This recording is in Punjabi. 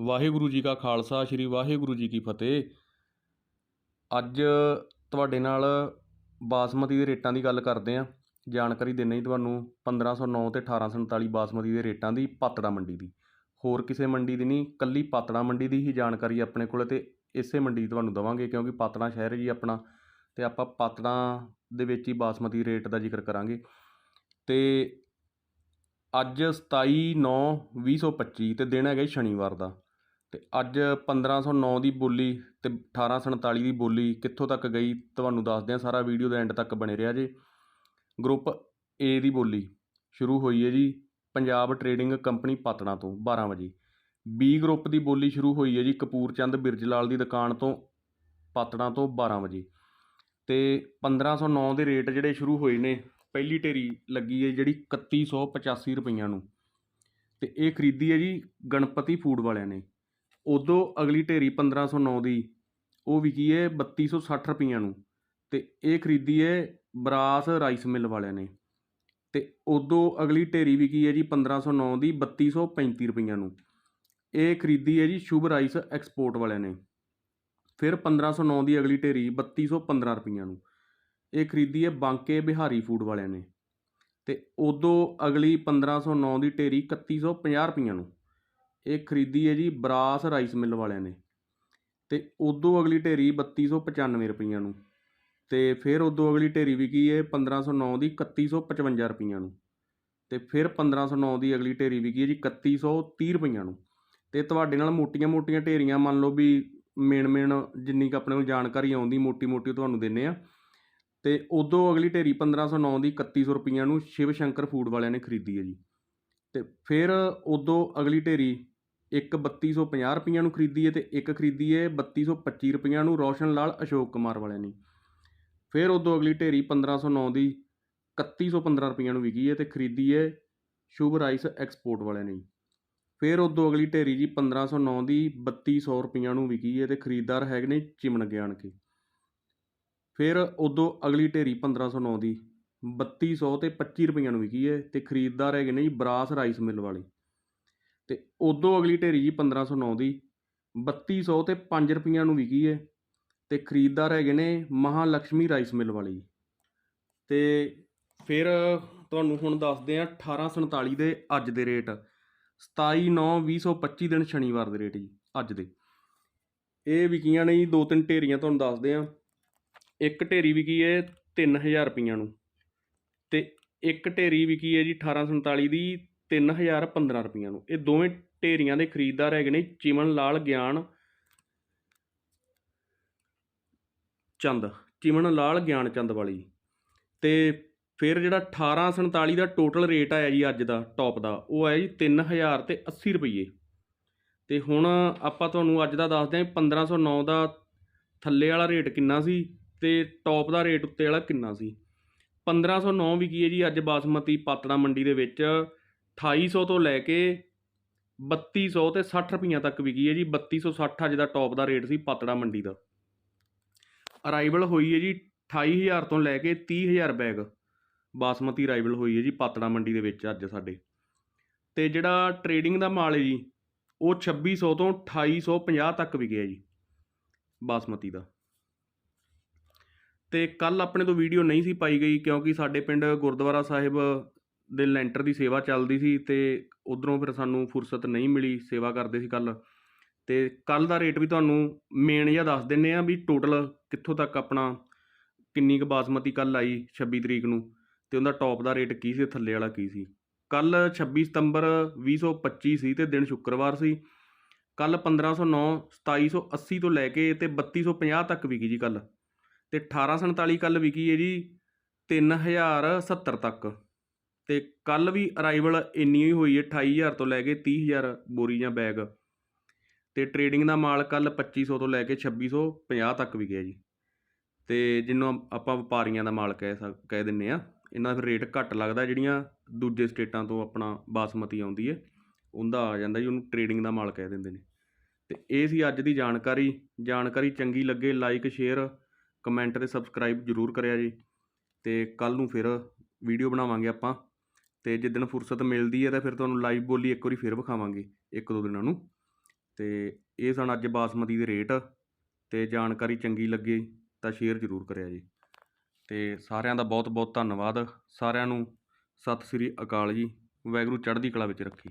ਵਾਹਿਗੁਰੂ ਜੀ ਕਾ ਖਾਲਸਾ, ਸ੍ਰੀ ਵਾਹਿਗੁਰੂ ਜੀ ਕੀ ਫਤਿਹ। ਅੱਜ ਤੁਹਾਡੇ ਨਾਲ ਬਾਸਮਤੀ ਦੇ ਰੇਟਾਂ ਦੀ ਗੱਲ ਕਰਦੇ ਹਾਂ। ਜਾਣਕਾਰੀ ਦਿੰਦੇ ਜੀ ਤੁਹਾਨੂੰ 1509 ਤੇ 1847 ਬਾਸਮਤੀ ਦੇ ਰੇਟਾਂ ਦੀ, ਪਾਤੜਾ ਮੰਡੀ ਦੀ। ਹੋਰ ਕਿਸੇ ਮੰਡੀ ਦੀ ਨਹੀਂ, ਕੱਲੀ ਪਾਤੜਾ ਮੰਡੀ ਦੀ ਹੀ ਜਾਣਕਾਰੀ ਆਪਣੇ ਕੋਲ ਤੇ ਇਸੇ ਮੰਡੀ ਦੀ ਤੁਹਾਨੂੰ ਦਵਾਂਗੇ, ਕਿਉਂਕਿ ਪਾਤੜਾ ਸ਼ਹਿਰ ਹੈ ਜੀ ਆਪਣਾ, ਤੇ ਆਪਾਂ ਪਾਤੜਾ ਦੇ ਵਿੱਚ ਹੀ ਬਾਸਮਤੀ ਰੇਟ ਦਾ ਜ਼ਿਕਰ ਕਰਾਂਗੇ। ਤੇ ਅੱਜ ਸਤਾਈ ਨੌ ਵੀਹ ਸੌ ਪੱਚੀ ਅਤੇ ਦਿਨ ਹੈਗਾ ਜੀ ਸ਼ਨੀਵਾਰ ਦਾ। ਅਤੇ ਅੱਜ 1509 ਦੀ ਬੋਲੀ ਅਤੇ ਅਠਾਰਾਂ ਸੰਤਾਲੀ ਦੀ ਬੋਲੀ ਕਿੱਥੋਂ ਤੱਕ ਗਈ ਤੁਹਾਨੂੰ ਦੱਸਦੇ ਹਾਂ, ਸਾਰਾ ਵੀਡੀਓ ਦਾ ਐਂਡ ਤੱਕ ਬਣੇ ਰਿਹਾ ਜੇ। ਗਰੁੱਪ ਏ ਦੀ ਬੋਲੀ ਸ਼ੁਰੂ ਹੋਈ ਹੈ ਜੀ ਪੰਜਾਬ ਟਰੇਡਿੰਗ ਕੰਪਨੀ ਪਾਤਣਾ ਤੋਂ 12 ਵਜੇ। ਬੀ ਗਰੁੱਪ ਦੀ ਬੋਲੀ ਸ਼ੁਰੂ ਹੋਈ ਹੈ ਜੀ ਕਪੂਰਚੰਦ ਬਿਰਜਲਾਲ ਦੀ ਦੁਕਾਨ ਤੋਂ ਪਾਤਣਾ ਤੋਂ 12 ਵਜੇ। ਅਤੇ ਪੰਦਰਾਂ ਸੌ 1509 ਦੇ ਰੇਟ ਜਿਹੜੇ ਸ਼ੁਰੂ ਹੋਏ ਨੇ ਪਹਿਲੀ ਢੇਰੀ ਲੱਗੀ ਹੈ ਜਿਹੜੀ 3185 ਰੁਪਈਆਂ ਨੂੰ। ਤੇ ਇਹ ਖਰੀਦੀ ਹੈ ਜੀ ਗਣਪਤੀ ਫੂਡ ਵਾਲਿਆਂ ਨੇ। ਉਦੋਂ ਅਗਲੀ ਢੇਰੀ 1509 ਦੀ, ਉਹ ਵਿਕੀ ਹੈ 3260 ਰੁਪਈਆਂ ਨੂੰ। ਤੇ ਇਹ ਖਰੀਦੀ ਹੈ ਬਰਾਸ ਰਾਈਸ ਮਿਲ ਵਾਲਿਆਂ ਨੇ। ਤੇ ਉਦੋਂ ਅਗਲੀ ਢੇਰੀ ਵਿਕੀ ਹੈ ਜੀ 1509 ਦੀ 3235 ਰੁਪਈਆਂ ਨੂੰ। ਇਹ ਖਰੀਦੀ ਹੈ ਜੀ ਸ਼ੁਭ ਰਾਈਸ ਐਕਸਪੋਰਟ ਵਾਲਿਆਂ ਨੇ। ਫਿਰ 1509 ਦੀ ਅਗਲੀ ਢੇਰੀ 3215 ਰੁਪਈਆਂ ਨੂੰ। ਇਹ ਖਰੀਦੀ ਹੈ ਬਾਂਕੇ ਬਿਹਾਰੀ ਫੂਡ ਵਾਲਿਆਂ ਨੇ। ਤੇ ਉਦੋਂ ਅਗਲੀ 1509 ਦੀ ਢੇਰੀ 3150 ਰੁਪਈਆਂ ਨੂੰ ਇਹ ਖਰੀਦੀ ਹੈ ਜੀ ਬਰਾਸ ਰਾਈਸ ਮਿਲ ਵਾਲਿਆਂ ਨੇ। ਤੇ ਉਦੋਂ ਅਗਲੀ ਢੇਰੀ 3295 ਰੁਪਈਆਂ ਨੂੰ ਤੇ ਫਿਰ ਉਦੋਂ ਅਗਲੀ ਢੇਰੀ ਵਿਕੀ ਹੈ 1509 ਦੀ 3155 ਰੁਪਈਆਂ ਨੂੰ ਤੇ ਫਿਰ 1509 ਦੀ ਅਗਲੀ ਢੇਰੀ ਵਿਕੀ ਹੈ ਜੀ 3130 ਰੁਪਈਆਂ ਨੂੰ। ਤੇ ਤੁਹਾਡੇ ਨਾਲ ਮੋਟੀਆਂ-ਮੋਟੀਆਂ ਢੇਰੀਆਂ ਮੰਨ ਲਓ ਵੀ ਮੇਨ ਮੇਨ ਜਿੰਨੀ ਕੁ ਆਪਣੇ ਕੋਲ ਜਾਣਕਾਰੀ ਆਉਂਦੀ ਮੋਟੀ-ਮੋਟੀ ਤੁਹਾਨੂੰ ਦਿੰਨੇ ਆ। ਤੇ ਉਦੋਂ ਅਗਲੀ ਢੇਰੀ 1509 ਦੀ 3100 ਰੁਪਈਆਂ ਨੂੰ ਸ਼ਿਵ ਸ਼ੰਕਰ ਫੂਡ ਵਾਲਿਆਂ ਨੇ ਖਰੀਦੀ ਹੈ ਜੀ। ਤੇ ਫਿਰ ਉਦੋਂ ਅਗਲੀ ਢੇਰੀ ਇੱਕ 3250 ਰੁਪਈਆਂ ਨੂੰ ਖਰੀਦੀ ਹੈ ਤੇ ਇੱਕ ਖਰੀਦੀ ਹੈ 3225 ਰੁਪਈਆਂ ਨੂੰ ਰੋਸ਼ਨ ਲਾਲ ਅਸ਼ੋਕ ਕੁਮਾਰ ਵਾਲਿਆਂ ਨੇ। ਫਿਰ ਉਦੋਂ ਅਗਲੀ ਢੇਰੀ 1509 ਦੀ 3115 ਰੁਪਈਆਂ ਨੂੰ ਵਿਕੀ ਹੈ ਤੇ ਖਰੀਦੀ ਹੈ ਸ਼ੁਭ ਰਾਈਸ ਐਕਸਪੋਰਟ ਵਾਲਿਆਂ ਨੇ। ਫਿਰ ਉਦੋਂ ਅਗਲੀ ਢੇਰੀ ਜੀ 1509 ਦੀ 3200 ਰੁਪਈਆਂ ਨੂੰ ਵਿਕੀ ਹੈ ਤੇ ਖਰੀਦਦਾਰ ਹੈਗੇ ਨੇ ਚਿਮਨ ਗਿਆਨ ਕੇ ਫਿਰ ਉਦੋਂ ਅਗਲੀ ਢੇਰੀ 1509 ਦੀ। 3200 ਤੇ 25 ਰੁਪਈਆਂ ਨੂੰ ਵਿਕੀ ਹੈ ਤੇ ਖਰੀਦਦਾਰ ਹੈਗੇ ਨੇ ਜੀ ਬਰਾਸ ਰਾਈਸ ਮਿਲ ਵਾਲੇ। ਤੇ ਉਦੋਂ ਅਗਲੀ ਢੇਰੀ ਜੀ 1509 ਦੀ। 3200 ਤੇ 5 ਰੁਪਈਆਂ ਨੂੰ ਵਿਕੀ ਹੈ ਤੇ ਖਰੀਦਦਾਰ ਹੈਗੇ ਨੇ ਮਹਾਲక్ష్ਮੀ ਰਾਈਸ ਮਿਲ ਵਾਲੇ ਜੀ। ਤੇ ਫਿਰ ਤੁਹਾਨੂੰ ਹੁਣ ਦੱਸਦੇ ਆ 1847 ਦੇ ਅੱਜ ਦੇ ਰੇਟ। 27/9/2025 ਦਿਨ ਸ਼ਨੀਵਾਰ ਦੇ ਰੇਟ ਜੀ ਅੱਜ ਦੇ। ਇਹ ਵਿਕੀਆਂ ਨੇ ਜੀ ਦੋ ਤਿੰਨ ਢੇਰੀਆਂ ਤੁਹਾਨੂੰ ਦੱਸਦੇ ਆ ਇੱਕ ਢੇਰੀ ਵਿਕੀ ਹੈ 3000 ਰੁਪਈਆਂ ਨੂੰ। ਤੇ ਇੱਕ ਢੇਰੀ ਵਿਕੀ ਹੈ ਜੀ 1847 ਦੀ 3015 ਰੁਪਈਆਂ ਨੂੰ। ਇਹ ਦੋਵੇਂ ਢੇਰੀਆਂ ਦੇ ਖਰੀਦਦਾਰ ਹੈਗੇ ਨੇ ਚਿਮਨ ਲਾਲ, ਗਿਆਨ ਚੰਦ। ਚਿਮਨ ਲਾਲ, ਗਿਆਨ ਚੰਦ ਵਾਲੀ। ਤੇ ਫਿਰ ਜਿਹੜਾ 1847 ਦਾ ਟੋਟਲ ਰੇਟ ਆਇਆ ਜੀ ਅੱਜ ਦਾ ਟੌਪ ਦਾ, ਉਹ ਆਇਆ ਜੀ 3000 ਤੇ 80 ਰੁਪਏ ਤੇ ਹੁਣ ਆਪਾਂ ਤੁਹਾਨੂੰ ਅੱਜ ਦਾ ਦੱਸਦੇ ਹਾਂ 1509 ਦਾ ਥੱਲੇ ਵਾਲਾ ਰੇਟ ਕਿੰਨਾ ਸੀ ਤੇ ਟੌਪ ਦਾ ਰੇਟ ਉੱਤੇ ਵਾਲਾ ਕਿੰਨਾ ਸੀ? 1509 ਵਿਕੀ ਹੈ ਜੀ ਅੱਜ ਬਾਸਮਤੀ ਪਾਤੜਾ ਮੰਡੀ ਦੇ ਵਿੱਚ। 2800 ਤੋਂ ਲੈ ਕੇ 3200 ਤੇ 60 ਰੁਪਈਆ ਤੱਕ ਵਿਕੀ ਹੈ ਜੀ। 3260 ਅੱਜ ਦਾ ਟੌਪ ਦਾ ਰੇਟ ਸੀ ਪਾਤੜਾ ਮੰਡੀ ਦਾ। ਅਰਾਈਵਲ ਹੋਈ ਹੈ ਜੀ 28000 ਤੋਂ ਲੈ ਕੇ 30000 ਬੈਗ। ਬਾਸਮਤੀ ਅਰਾਈਵਲ ਹੋਈ ਹੈ ਜੀ ਪਾਤੜਾ ਮੰਡੀ ਦੇ ਵਿੱਚ ਅੱਜ ਸਾਡੇ। ਤੇ ਜਿਹੜਾ ਟਰੇਡਿੰਗ ਦਾ ਮਾਲ ਹੈ ਜੀ, ਉਹ 2600 ਤੋਂ 2850 ਤੱਕ ਵਿਕਿਆ ਜੀ, ਬਾਸਮਤੀ ਦਾ। ਅਤੇ ਕੱਲ੍ਹ ਆਪਣੇ ਤੋਂ ਵੀਡੀਓ ਨਹੀਂ ਸੀ ਪਾਈ ਗਈ ਕਿਉਂਕਿ ਸਾਡੇ ਪਿੰਡ ਗੁਰਦੁਆਰਾ ਸਾਹਿਬ ਦੇ ਲੈਂਟਰ ਦੀ ਸੇਵਾ ਚੱਲਦੀ ਸੀ ਅਤੇ ਉੱਧਰੋਂ ਫਿਰ ਸਾਨੂੰ ਫੁਰਸਤ ਨਹੀਂ ਮਿਲੀ, ਸੇਵਾ ਕਰਦੇ ਸੀ ਕੱਲ੍ਹ। ਅਤੇ ਕੱਲ੍ਹ ਦਾ ਰੇਟ ਵੀ ਤੁਹਾਨੂੰ ਮੇਨ ਜਿਹਾ ਦੱਸ ਦਿੰਦੇ ਹਾਂ ਵੀ ਟੋਟਲ ਕਿੱਥੋਂ ਤੱਕ ਆਪਣਾ, ਕਿੰਨੀ ਕੁ ਬਾਸਮਤੀ ਕੱਲ੍ਹ ਆਈ 26 ਤਰੀਕ ਨੂੰ ਅਤੇ ਉਹਦਾ ਟੌਪ ਦਾ ਰੇਟ ਕੀ ਸੀ ਥੱਲੇ ਵਾਲਾ ਕੀ ਸੀ। ਕੱਲ੍ਹ 26 ਸਤੰਬਰ 2025 ਸੀ ਤੇ ਦਿਨ ਸ਼ੁੱਕਰਵਾਰ ਸੀ। ਕੱਲ 1509 2780 ਤੋਂ ਲੈ ਕੇ ਤੇ 3250 ਤੱਕ ਵਿਕੀ ਜੀ ਕੱਲ੍ਹ। ਤੇ 1847 ਕੱਲ ਵਿਕੀ ਹੈ ਜੀ 3070 ਤੱਕ। ਤੇ ਕੱਲ ਵੀ ਅਰਾਈਵਲ ਇੰਨੀ ਹੀ ਹੋਈ ਹੈ 28000 ਤੋਂ ਲੈ ਕੇ 30000 ਬੋਰੀ ਜਾਂ ਬੈਗ ਤੇ ਟਰੇਡਿੰਗ ਦਾ ਮਾਲ ਕੱਲ 2500 ਤੋਂ ਲੈ ਕੇ 2650 ਤੱਕ ਵਿਕਿਆ ਜੀ। ਤੇ ਜਿਹਨੂੰ ਆਪਾਂ ਵਪਾਰੀਆਂ ਦਾ ਮਾਲ ਕਹਿ ਸਕ, ਕਹਿ ਦਿੰਨੇ ਆ, ਇਹਨਾਂ ਦਾ ਫਿਰ ਰੇਟ ਘੱਟ ਲੱਗਦਾ, ਜਿਹੜੀਆਂ ਦੂਜੇ ਸਟੇਟਾਂ ਤੋਂ ਆਪਣਾ ਬਾਸਮਤੀ ਆਉਂਦੀ ਹੈ, ਉਹਦਾ ਆ ਜਾਂਦਾ ਜੀ, ਉਹਨੂੰ ਟਰੇਡਿੰਗ ਦਾ ਮਾਲ ਕਹਿ ਦਿੰਦੇ ਨੇ। ਤੇ ਇਹ ਸੀ ਅੱਜ ਦੀ ਜਾਣਕਾਰੀ। ਜਾਣਕਾਰੀ ਚੰਗੀ ਲੱਗੇ ਲਾਈਕ ਸ਼ੇਅਰ ਕਮੈਂਟ ਤੇ ਸਬਸਕ੍ਰਾਈਬ ਜ਼ਰੂਰ ਕਰਿਆ ਜੀ ਤੇ ਕੱਲ ਨੂੰ ਫਿਰ ਵੀਡੀਓ ਬਣਾਵਾਂਗੇ ਆਪਾਂ ਤੇ ਜਿੱਦਣ ਫੁਰਸਤ ਮਿਲਦੀ ਹੈ ਤਾਂ ਫਿਰ ਤੁਹਾਨੂੰ ਲਾਈਵ ਬੋਲੀ ਇੱਕ ਵਾਰੀ ਫਿਰ ਵਿਖਾਵਾਂਗੇ, ਇੱਕ ਦੋ ਦਿਨਾਂ ਨੂੰ ਤੇ ਇਹ ਸਨ ਅੱਜ ਬਾਸਮਤੀ ਦੇ ਰੇਟ ਤੇ ਜਾਣਕਾਰੀ ਚੰਗੀ ਲੱਗੇ ਤਾਂ ਸ਼ੇਅਰ ਜ਼ਰੂਰ ਕਰਿਆ ਜੀ ਤੇ ਸਾਰਿਆਂ ਦਾ ਬਹੁਤ ਬਹੁਤ ਧੰਨਵਾਦ, ਸਾਰਿਆਂ ਨੂੰ ਸਤਿ ਸ੍ਰੀ ਅਕਾਲ ਜੀ, ਵਾਹਿਗੁਰੂ ਚੜ੍ਹਦੀ ਕਲਾ ਵਿੱਚ ਰੱਖੀ।